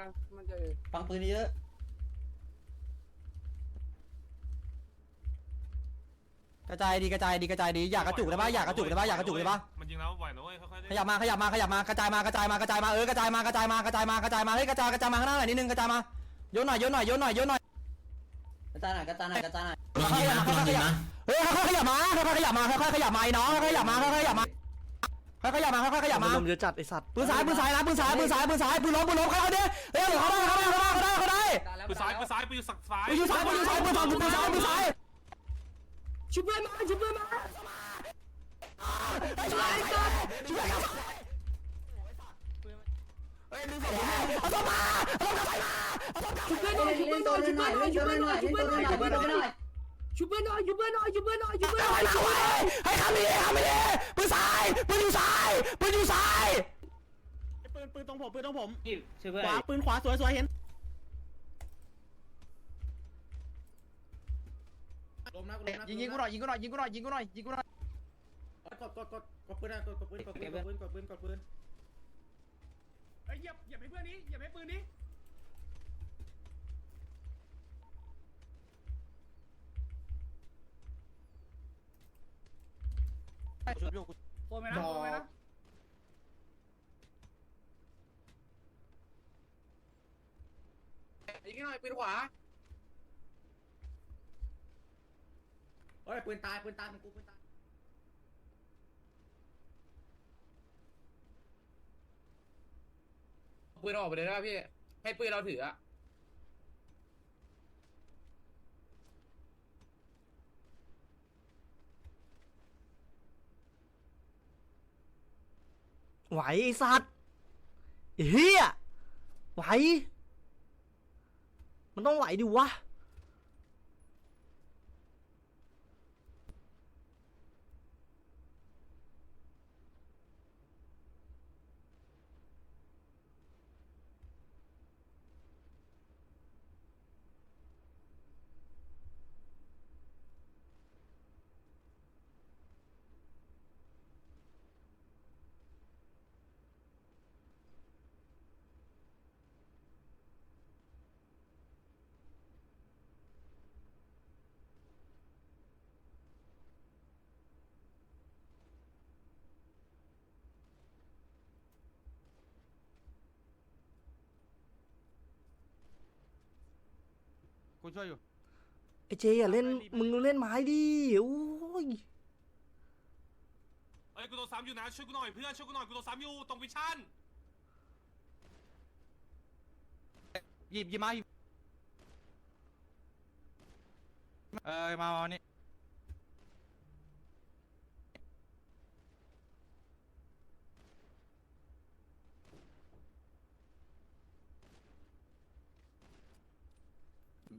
นะมันจะฟังปืนเยอะกระจายดีกระจายดีกระจายดีอยากกระจุกได้ปะอยากกระจุกได้ปะอยากกระจุกได้ปะมันยิงแล้วไหวนะเว้ยค่อยๆขยับมาขยับมาขยับมากระจายมากระจายมากระจายมาเออกระจายมากระจายมากระจายมากระจายมาเฮ้ยกระจายกระจายมาข้างหน้าหน่อยนิดนึงกระจายมาโยนหน่อยโยนหน่อยโยนหน่อยโยนหน่อยกระจายหน่อยกระจายหน่อยกระจายหน่อยลองยิงนะลองยิงนะเฮ้ยค่อยๆขยับมาค่อยๆขยับมาค่อยๆขยับมาไอ้น้องค่อยๆขยับมาค่อยๆขยับมา ค่อยๆขยับมาค่อยๆขยับมาลมเยอะจัดไอสัตว์ปืนซ้ายปืนซ้ายนะปืนซ้ายปืนซ้ายปืนซ้ายปืนล้มปืนล้มเข้าดิเฮ้ยเข้าได้เข้าได้เข้าได้เข้าได้เข้าได้ปืนซ้ายปืนซ้ายปืนอยู่สักซ้ายปืนอยู่ซ้ายปืนอยู่ซ้ายปืนซ้ายปืนซ้ายปืนซ้ายชุบเพื่อนมาชุบเพื่อนมาไอ้ช่วยไอ้สัตว์ช่วยกันเฮ้ยลืมส่งผมเอาส่งมาเอาส่งกลับไปมาเอาส่งกลับชุบเพื่อนหน่อยชุบเล่เพื่อนนหน่ตัอวยชุบเล่นเพื่อนหหน่น่ออยยชุบเล่นเพื่อนตัวหเล่น่นอยหน่อยชุบเล่นเพื่ตัวอนหน่อย ชุบเพื่อนหน่อยชุบเพื่อนหน่อยชุบเพื่อนหน่อยชุบเพื่อนหน่อยชุบเพื่อนหน่อยเอาไว้เอาไว้ให้คำนี้คำนี้ปืนซ้ายปืนอยู่ซ้ายปืนอยู่ซ้ายปืนปืนตรงผมปืนตรงผมช่วยเพื่อนขวาปืนขวาสวยสวยเห็นยิงยิงกูหน่อยยิงกูหน่อยยิงกูหน่อยยิงกูหน่อยยิงกูหน่อยกดกดกดกดปืนนะกดกดปืนกดปืนกดปืนกดปืนกดปืนเฮ้ยเหยียบเหยียบให้เพื่อนนี้เหยียบให้ปืนนี้ โอนไปนะโอนไปนะยิงหน่อยปืนขวาโอ้ยปืนตายปืนตายของกูปืนตายปืนออกไปเลยนะพี่ ให้ปืนเราถืออะ ไหวไอสัตว์เฮียไหว มันต้องไหวดิวะ กูช่วยอยู่ ไอเจอย่าเล่นมึงเล่นไม้ดิโอ้ยเอ้ยกูโดนซ้ำอยู่นะช่วยกูหน่อยเพื่อนช่วยกูหน่อยกูโดนซ้ำอยู่ตรงวิชั่นหยิบหยิบมาหยิบเออมามานี่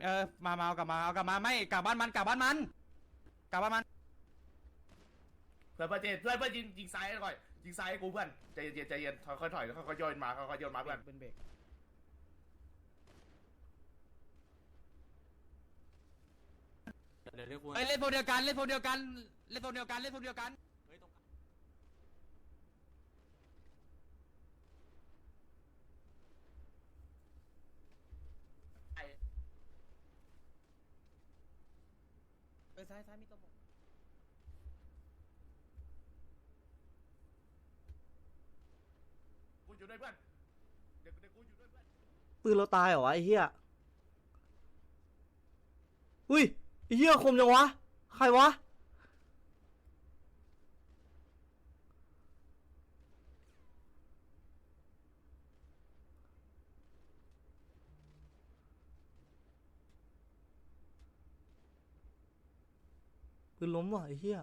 เออมามาเอากลับมาเอากลับมาไม่กลับบ้านมันกลับบ้านมันกลับบ้านมันเพื่อนเพื่อนเจเพื่อนเพื่อนยิงยิงซ้ายก่อนยิงซ้ายให้กูเพื่อนใจเย็นใจเย็นค่อยๆถอยค่อยๆโยนมาค่อยๆโยนมาเพื่อนเป็นเบรกเอ้ยเล่นโพลเดียวกันเล่นโพลเดียวกันเล่นโพลเดียวกันเล่นโพลเดียวกัน ไปซ้ายซ้ายมีตัวผมกูอยู่ด้วยเพื่อนเดี๋ยวเดี๋ยวกูอยู่ด้วยเพื่อนปืนเราตายเหรอวะไอ้เหี้ย อุ้ยไอ้เหี้ยคมจังวะ ใครวะ ปืนล้มว่ะไอ้เหี้ย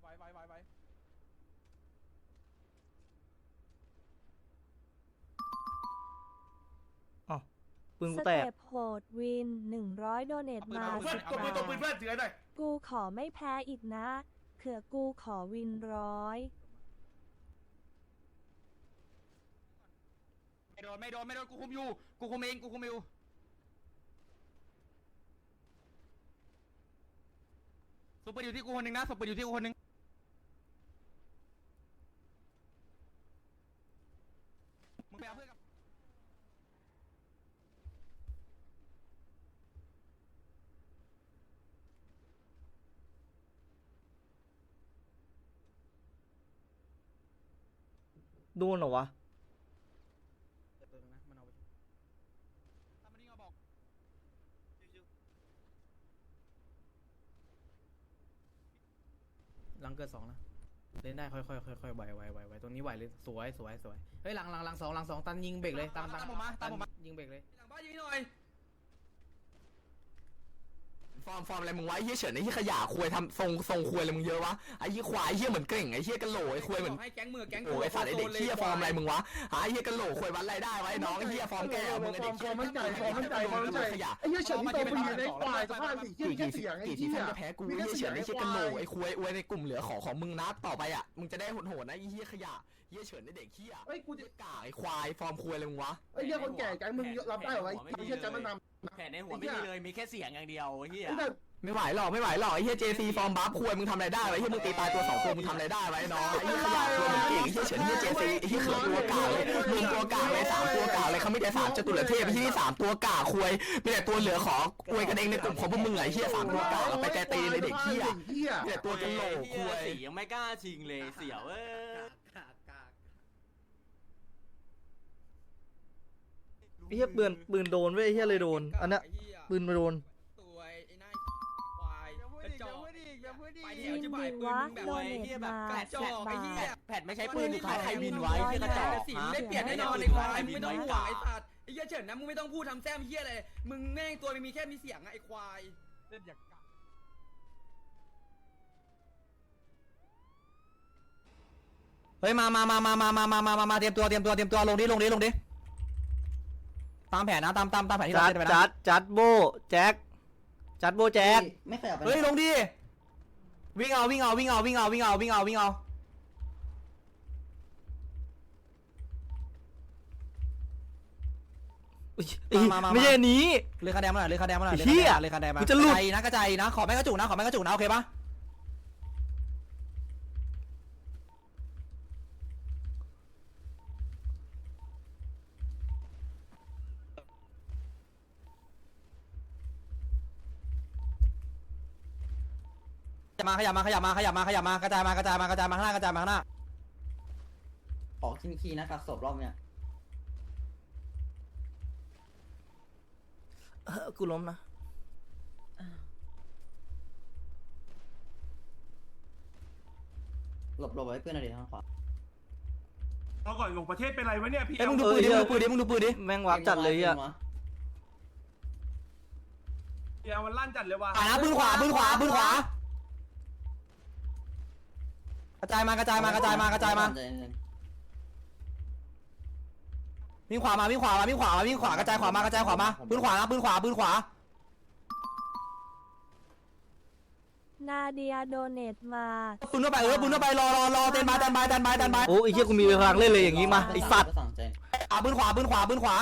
ไว้ไว้ไว้ไว้ปืนกูสแตกเต็ปโหดวิน100โดเนตมา เพื่อนตัวปืนตัวปืนเพื่อนถือให้หน่อยกูขอไม่แพ้อีกนะเขื่อกูขอวินร้อย ไม่โดนไม่โดนไม่โดนกูคุมอยู่กูคุมเองกูคุมอยู่ ศพปืนอยู่ที่กูคนหนึ่งนะศพปืนอยู่ที่กูคนหนึ่งมึงไปอาเพื่อนกับโดนเหรอวะ หลังเกิดสองนะเล่นได้ค่อยๆค่อยๆไหวไหวไหวไหวตรงนี้ไหวเลยสวยสวยสวยเฮ้ยหลังหลังหลังสองหลังสองตันยิงเบรกเลยตามตามตามผมมาตามผมมายิงเบรกเลยหลังบ้านยิงหน่อย ฟอร์มฟอร์มอะไรมึงวะไอ้เหี้ยเฉินไอ้เหี้ยขยะควยทำทรงทรงควยอะไรมึงเยอะวะไอ้เหี้ยควายไอ้เหี้ยเหมือนเก่งไอ้เหี้ยกะโหลไอ้ควยเหมือนให้แก๊งมือแก๊งโอ้ยไอ้สัตว์ไอ้เด็กเหี้ยฟอร์มอะไรมึงวะหาไอ้เหี้ยกะโหลควยวัดอะไรได้วะไอ้น้องไอ้เหี้ยฟอร์มแก่มึงไอ้เด็กเหี้ยฟอร์มมันใจฟอร์มมันใจฟอร์มมันใจขยะไอ้เหี้ยเฉินนี่โตไปอยู่ในควายสภาพสีเหี้ยกี่แค่กี่เสียงไอ้กี่ที่เหี้ยจะแพ้กูมีไอ้แค่เหี้ยเสีเฉิยงนไอ้ไอ้คเหี้ยกะโหลวายไอ้ควยอวยในกลุ่มเหลือขอของมึงนะต่อไปอะมึงจะได้โหดๆนะไอ้เหี้ยขยะ เหี้ยเฉินไอ้เด็กเหี้ยเฮ้ยกูจะกากไอ้ควายฟอร์มควยอะไรมึงวะไอ้เหี้ยคนแก่แก๊งมึงรับได้เหรอไอ้เหี้ยแก๊งมันนำแผนในหัวไม่มีเลยมีแค่เสียงอย่างเดียวเฮียไอ้แบบไม่ไหวหรอกไม่ไหวหรอกไอ้เหี้ย JC ฟอร์มบัฟควยมึงทำอะไรได้ไวะไอ้เหี้ยมึงตีตายตัวสองตัวมึงทำอะไรได้ไวะไอ้น้องไอ้เหี้ยขยะควยเหมือนเก่งไอ้เหี้ยเฉินไอ้เหี้ย JC ไอ้เหี้ยเขินตัวกากเลยมึงตัวกากเลยสามตัวกากเลยเขาไม่ได้สามจตุรเทพไอ้ที่นี่สามตัวกากควยมีแต่ตัวเหลือขอควยกันเองในกลุ่มของพวกมึงไงไอ้เหี้ยสามตัวกากเอาไปแกตีเลยเด็กเหี้ยเหี้ยมีแต่ตัวกันโหลกควยสียังไม่กล้าชิงเลยเสียวเอ้ย ไอ้ เหี้ยปืนปืนโดนเว้ยไอ้เหี้ยเลยโดน อันเนี้ยปืนมาโดนตัวไอ้นายควายกระจอกไปเดี๋ยววินจะดีบ่ายปืนวะมึงแบบโดไอ้เนเหี้ยตแบบมากระจอกไอ้เหี้ยแผนไม่ใช้ปืนสุดท้ายใครวินไว้เฮียกระจอกสีฮะได้เปลี่ยนแน่นอนไอ้ควายมึงไม่ต้องห่วงไอ้สัตว์ไอ้เหี้ยเฉินนะมึงไม่ต้องพูดทำแซมเหี้ยอะไรมึงแม่งตัวมีแค่มีเสียงอะไอ้ควายเฮ้ยมามามามามามามามามามาเตรียมตัวเตรียมตัวเตรียมตัวลงดิลงดิลงดิ ตามแผนนะตามตามตามแผนที่จัเราดเตรียมไปจันะดจัดโบแจ็คจัดโบแจ็คไม่ขยับไปเฮ้ยลงดิวิ่งเอาวิ่งเอาวิ่งเอาวิ่งเอาวิ่งเอาวิ่งเอาวิ่งเอาอุ๊ยไม่ใช่อันนี้ เลยคะแนนมาหน่อยเลยคะแนนมาหน่อยเหี้ยเลยคะแนนมากูจะหลุด กรจายนะกระจายนะขอแม่งกระจุกนะขอแม่งกระจุกนะโอเคปะ มาขยับมาขยับมาขยับมาขยับมากระจายมากระจายมากระจายมาข้างหน้ากระจายมาข้างหน้าขอคินคีนะกักศพรอบเนี้ยเออกูล้มนะหลบหลบไว้เพื่อนหน่อยดิทางขวาเอาก่อนลงประเทศเป็นไรวะเนี่ยพี่เอ้ยมึงดูปืนดิมึงดูปืนดิมึงดูปืนดิแม่งวับจัดเลยอะเดี๋ยวมันลั่นจัดเลยว่ะ ขวานะปืนขวาปืนขวาปืนขวา กระจายมากระจายมากระจายมากระจายมาใจเย็นวิ่งขวามาวิ่งขวามาวิ่งขวามาวิ่งขวากระจายขวามากระจายขวามาปืนขวานะปืนขวาปืนขวา นาเดียโดเนตมาปืนเข้าไปเออปืนเข้าไปรอรอรอเต้นบายเต้นบายเต้นบายเต้นบายโอ้ไอ้เหี้ยกูมีพลังเล่นเลยอย่างงี้มาไอ้สัตว์อะปืนขวาปืนขวาปืนขวา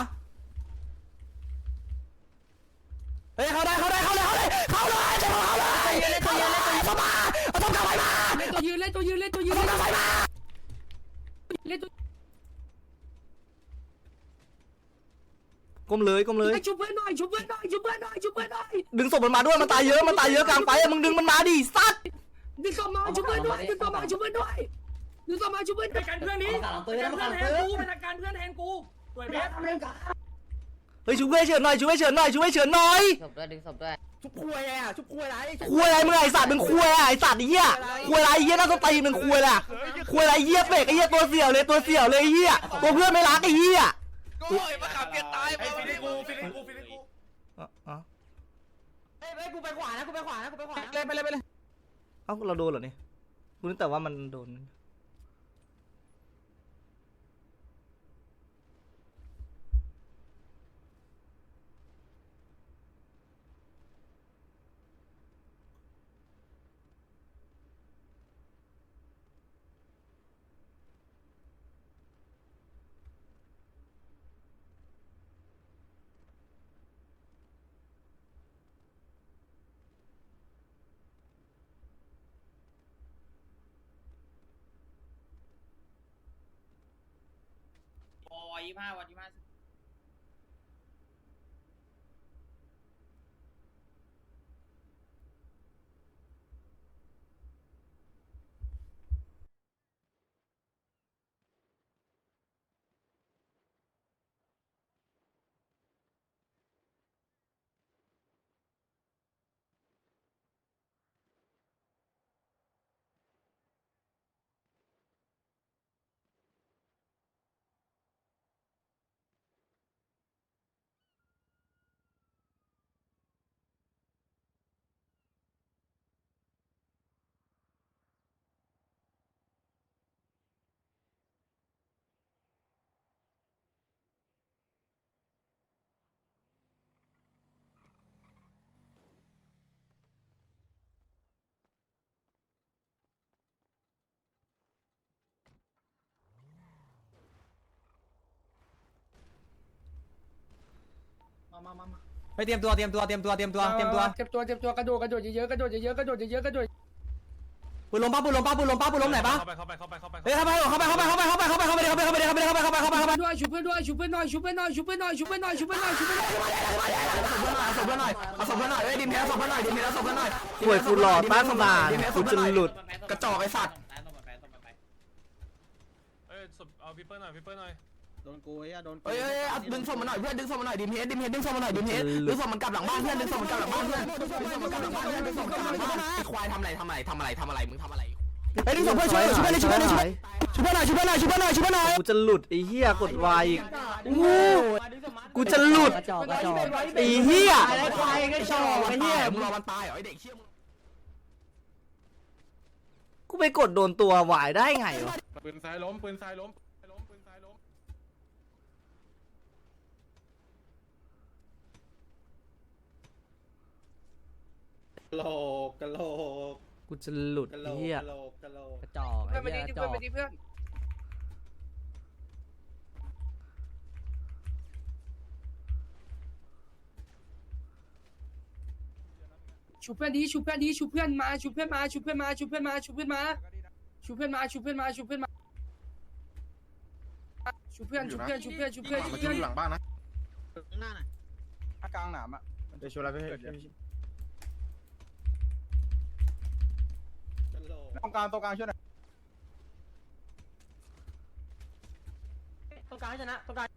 เฮ้ยเข้าได้เข้าได้เข้าได้เข้าได้เข้าเลยเข้าเลยเข้าเลยเข้ามาเอาต้ องกลับไปมาเล่นตัวยืนเล่นตัวยืนเล่นตัวยืนเอาต้องกลับไปมาเล่นตัวก้มเลยก้มเลย ชุบเพื่อนหน่อยชุบเพื่อนหน่อยชุบเพื่อนหน่อยชุบเพื่อนหน่อยดึงศพมันมาด้วยมันตายเยอะมันตายเยอะกลางไฟอะมึงดึงมันมาดิสัตว์ดึงเข้ามาชุบเพื่อนด้วยดึงเข้ามาชุบเพื่อนด้วยดึงเข้ามาชุบเพื่อนไปกันเพื่อนนี้เอาขาหลังปืนไปแล้กันเพื่อนแทนกูไปจัดการเพื่อนแทนกูสวยเบสเฮ้ยช่วยเฉินหน่อยช่วยเฉินหน่อยช่วยเฉินหน่อยศพด้วยดึงศพด้วยชุบคุยอะชุบคุยอะไรคุยอะไรมึงไอ้สัตว์มึงคุยอะไรไอ้สัตว์ไอ้เหี้ยคุยอะไรไอ้เหี้ยน่าสตีมึงคุยแหละคุยอะไรไอ้เหี้ยเฟกไอ้เหี้ยตัวเสี่ยวเลยตัวเสี่ยวเลยไอ้เหี้ยตัวเพื่อนไม่รักไอ้เหี้ยโอ้ยมาขับเกียร์ตายไอ้ฟิลิปกูฟิลิปกูฟิลิปกูอ๋ออ๋อเฮ้ยเฮ้ยกูไปขวานะกูไปขวานะกูไปขวานะเลยไปเลยไปเลยเอ้าเราโดนเหรอเนี่ยกูนึกแต่ว่ามันโดน ยี่ห้าวันยี่ห้ามา มามามาไปเตรียมตัวเตรียมตัวเตรียมตัวเตรียมตัวเตรียมตัวเจ็บตัวเจ็บตัวกระโดดกระโดดเยอะๆกระโดดเยอะๆกระโดดเยอะๆกระโดดปืนลมป้าปืนลมป้าปืนลมป้าปืนลมไหนป้าเข้าไปเข้าไปเข้าไปเข้าไปเฮ้ยเข้าไปเข้าไปเข้าไปเข้าไปเข้าไปเข้าไปเข้าไปเข้าไปเข้าไปเข้าไปเข้าไปเข้าไปเข้าไปเข้าไปเข้าไปด้วยชุบเพื่อนด้วยชุบเพื่อนหน่อยชุบเพื่อนหน่อยชุบเพื่อนหน่อยชุบเพื่อนหน่อยชุบเพื่อนหน่อยชุบเพื่อนหน่อยเอาศพเพื่อนหน่อยเอาศพเพื่อนหน่อยเอาศพเพื่อนหน่อยเอ้ยดิมเพลเอาศพเพื่อนหน่อยดิมเพลเอาศพเพื่อนหน่อยป่วยกูหลอดต้านสมานดิมเพลเอาศกูพเพื่อนจะหน่อยหลุดกระจอกไอ้สัตว์เอ้ยศพเอาพี่เปิ้ลหน่อยพี่เปิ้ลหน่อย โดนกูไอ้โดนเอ้ยเอ้ยเอ้ยเอาดึงศพมาหน่อยเพื่อนดึงศพมาหน่อยดิมเพลดิมเพลดึงศพมาหน่อยดิมเพลดึงศพมันกลับหลังบ้านเพื่อนดึงศพมันกลับหลังบ้านเพื่อนดึงศพมันกลับหลังบ้านเพื่อนดึงศพมันกลับหลังบ้านไอ้ควายทำอะไรทำอะไรทำอะไรทำอะไรมึงทำอะไรเฮ้ยดึงศพเพื่อนช่วยช่วยช่วยช่วยช่วยช่วยหน่อยช่วยหน่อยช่วยหน่อยช่วยหน่อยกูจะหลุดไอ้เหี้ยกดวายอีกงูกูจะหลุดกระจอกกระจอกไอ้เหี้ยไอ้ควายก็ชอบไอ้เหี้ยมึงรอมันตายเหรอไอ้เด็กเชี่ยมึงกูไปกดโดนตัววายได้ไงวะปืนซ้ายล้มปืนซ้ายล้มล้มปืนซ้ายล้ม กะ โหลกกะโหลกกูจะหลุดกะโหลไอ้กเหี้ยกะโหลกกะโหลกกระจอกไอ้เพื่อนไปเหี้ดิยกระจเพื่ออนกไปดิเพื่อนชุบเพื่อนดีชุบเพื่อนดีชุบเพื่อนมาชุบเพื่อนมาชุบเพื่อนมาชุบเพื่อนมาชุบเพื่อนมาชุบเพื่อนมาชุบเพื่อนมาชุบเพื่อนมาชุบเพื่อนชุบเพื่อนชุบเพื่อนชุบเพื่อนชุบเพื่อนหลังบ้านนะกลางหนามอะเดี๋ยวช่วยอะไรพี่กะ ตรงกลางตรงกลางช่วยหน่อยตรงกลางให้ชนะตรงกลาง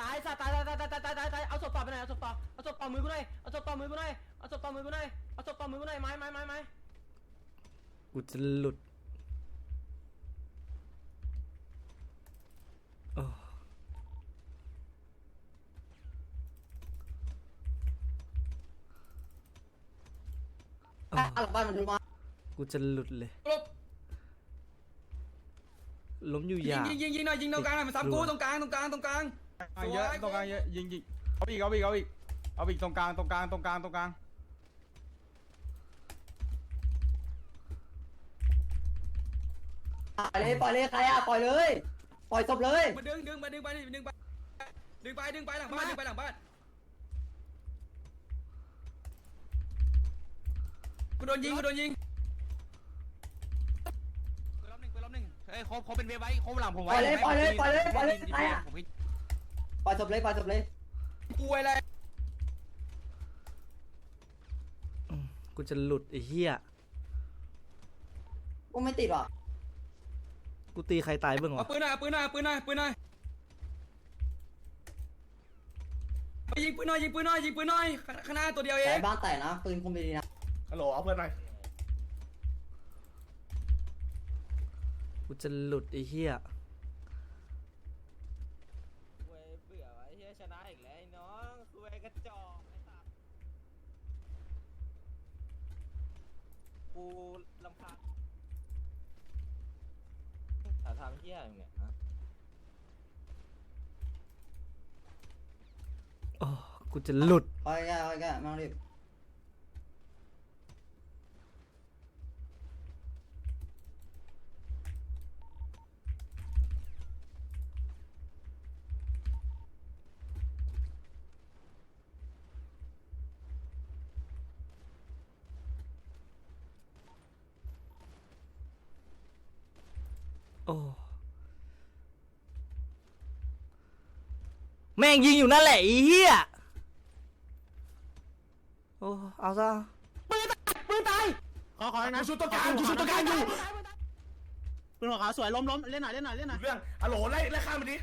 ตายซะตายตายตายตายตายตายตายเอาศพต่อไปหน่อยเอาศพต่อเอาศพต่อมือกูหน่อยเอาศพต่อมือกูหน่อยเอาศพต่อมือกูหน่อยเอาศพต่อมือกูหน่อยไม้ไม้ไม้ไม้กูจะหลุด หลังบ้านมันถูกมากูจะหลุดเลยล้มอยู่อย่างยิงยิงยิงหน่อยยิงตรงกลางหน่อยมันซ้ำกูตรงกลางตรงกลางตรงกลางเยอะตรงกลางเยอะยิงยิงเอาอีกเอาอีกเอาอีกเอาอีกตรงกลางตรงกลางตรงกลางตรงกลางปล่อยเลยปล่อยเลยใครอะปล่อยเลย ปล่อยศพเลย มาดึงดึงมาดึงไปดึงไปดึงไปดึงไปหลังบ้านดึงไปหลังบ้าน โดนยิงกูโดนยิงปืนล้มหนึ่งปืนล้มหนึ่งเฮ้ยครบครบเป็นเวฟไว้ครบหลังผมปไว้ล่อยเลยปล่อยเลยปล่อยเลยปล่อยเลยใครอะผมไม่ปล่อยศพเลยปล่อยศพเลยกลัวอะไรกูจะหลุดไอ้เหี้ย กูไม่ติดหรอกูตีใครตายเบ้างเอาวะปืนหน่อยเอาปืนหน่อยเอาปืนหน่อยปืนหน่อยไปยิงปืนหน่อยยิงปืนหน่อยยิงปืนหน่อยข้างหน้าตัวเดียวเอแต่งบ้านแตกนะปืนคุมดีๆนะ ฮัลโหลเอาเพื่อนหน่อยกูจะหลุดไอ้เหี้ยเว้ยเบื่อไอ้เหี้ยชนะอีกแล้วไอ้น้องคุยกระจอกไอ้สัสกูลำคาญหาทางเหี้ยอะไรเนี่ยฮะโอ้กูจะหลุดปล่อยแกปล่อยแกไม่ต้องรีบ โอ้แม่งยิงอยู่นั่นแหละไอ้เหี้ยโอ้เอาซะปืนตายขอขอนะชุดตัวกลางชุดตัวกลางอยู่ปืนหัวขาวสวยล้มล้มเล่นหน่อยเล่นหน่อยเล่นหน่อยเรื่องอะโหลไล่ไล่ข้ามมันดิ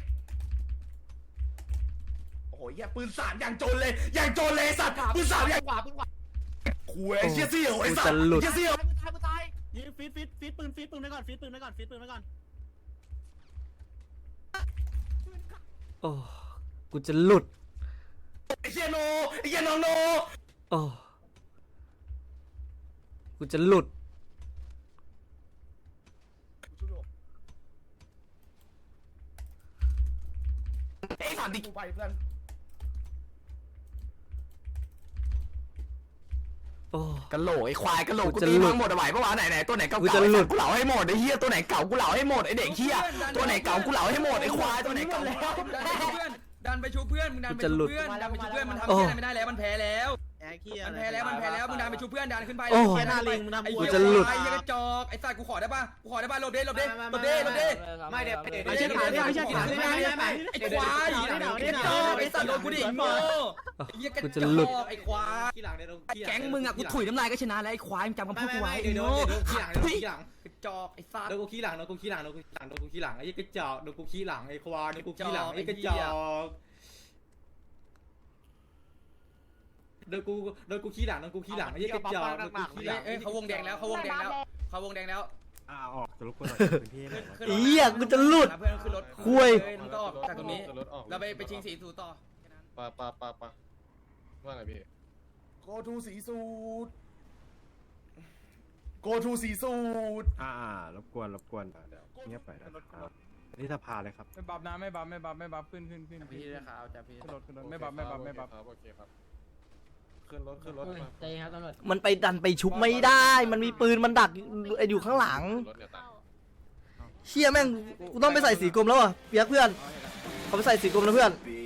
โอ้โหเหี้ยปืนสาดอย่างโจรเลยอย่างโจรเลยสัตว์ปืนสาดอย่างขวาปืนขวาคุยไอ้เชี่ยเสี่ยวไอ้กูสัตจะว์หลุดเชี่ยเสี่ยวปืนตายปืนตายยิงฟีดฟีดฟีดปืนฟีดปืนไว้ก่อนฟีดปืนไว้ก่อนฟีดปืนไว้ก่อนฟีดปืนไว้ก่อน โอ้ กูจะหลุด ไอ้เชี่ยโนไอ้เชี่ยน้องโนโอ้ กูจะหลุด ไอ้สัตว์ดิกูไปเพื่อน โอ้ กะโหลกไอ้ควายกะโหลกกูกูจะตีหลุดพังหมดอะไหวปะวะไหนไหนตัวไหนเก่ากูๆจะไอ้หลุสัตดว์กูเหลาให้หมดไอ้เหี้ยตัวไหนเก่ากูเหลาให้หมดไอ้เด็กเหี้ยตัวไหนเก่ากูเหลาให้หมดไอ้ควายตัวไหนเก่าดันไปชูเพื่อน มึงดันไปจะชูหลุดเพื่อน ดันไปชูเพื่อน มันทำโอ้เหี้ยอะไรไม่ได้แล้ว มันแพ้แล้วแอค เคียมันแพ้แล้วมันแพ้แล้วมึงดันไปชูเพื่อนดันขึ้นไปโอ้ไอ้หน้าลิงมึงทำไอ้กูเหี้ยจะหลุด ไอ้เหี้ยกระจอกไอ้สัตว์กูขอได้ป่ะกูขอได้ป่ะหลบเด้หลบเด้หลบเด้หลบเด้ ไม่เดี๋ยวเดี๋ยวไม่ใช่ไม่ใช่ไม่ใช่ไม่ใช่ไอ้ควายไอ้จอกไอ้สัตว์โดนกูดิโง่ไอ้เหี้ยกระกูจจะหลุดอกไอ้ควายขี้หลังเดี๋ยวแก๊งมึงอะกูถุยน้ำลายก็ชนะแล้วไอ้ควายมึงจำคำพูดกูไว้ไอ้เดี๋ยวโง่เดี๋ยวขี้หลังเดี๋ยวขี้หลังกระจอกไอ้สัตว์โดนกูขี้หลังโดนกูขี้หลังโดนกูขี้หลังโดนกูขี้หลังไอ้กระจอกโดนกูขี้หลังไอ้ควายโดนกูขี้หลังไอ้กระจอก โดนกูโดนกูขี้หลังโดนกูขี้หลังไอ้กระจอกโดนกูขี้หลังเอ้ยเขาวงแดงแล้วเขาวงแดงแล้วเขาวงแดงแล้วอ่าออกจะรบกวนหน่อยพื้นที่หน่อยขึ้นเหี้ยกูจะหลุดเพื่อนขึ้นรถคุย เอ้มันก็ออกจากตรงนี้เราไปไปชิงสีสูต่อปะปะปะปะว่าไงพี่โกทูสีสูตรโกทูสีสูตรอ่าอ่ารบกวนรบกวนเดี๋ยวเงียบไปนะครับนี่สภาเลยครับ ไม่บับนะไม่บับไม่บับไม่บับขึ้นขึ้นขึ้นพี่ด้วยครับจ้าพี่ขึ้นรถขึ้นรถไม่บับไม่บับไม่บับโอเคครับ ขึ้นรถขึ้นรถมาใจครับตำรวจมันไปดันไปชุบไม่ได้ มันมีปืนมันดักอยู่ข้างหลังรถเนี่ยตังเชี่ยแม่งกูต้องไปใส่สีกรมแล้วอะเปียกเพื่อนเขาไปใส่สีกรมแล้วเพื่อนปี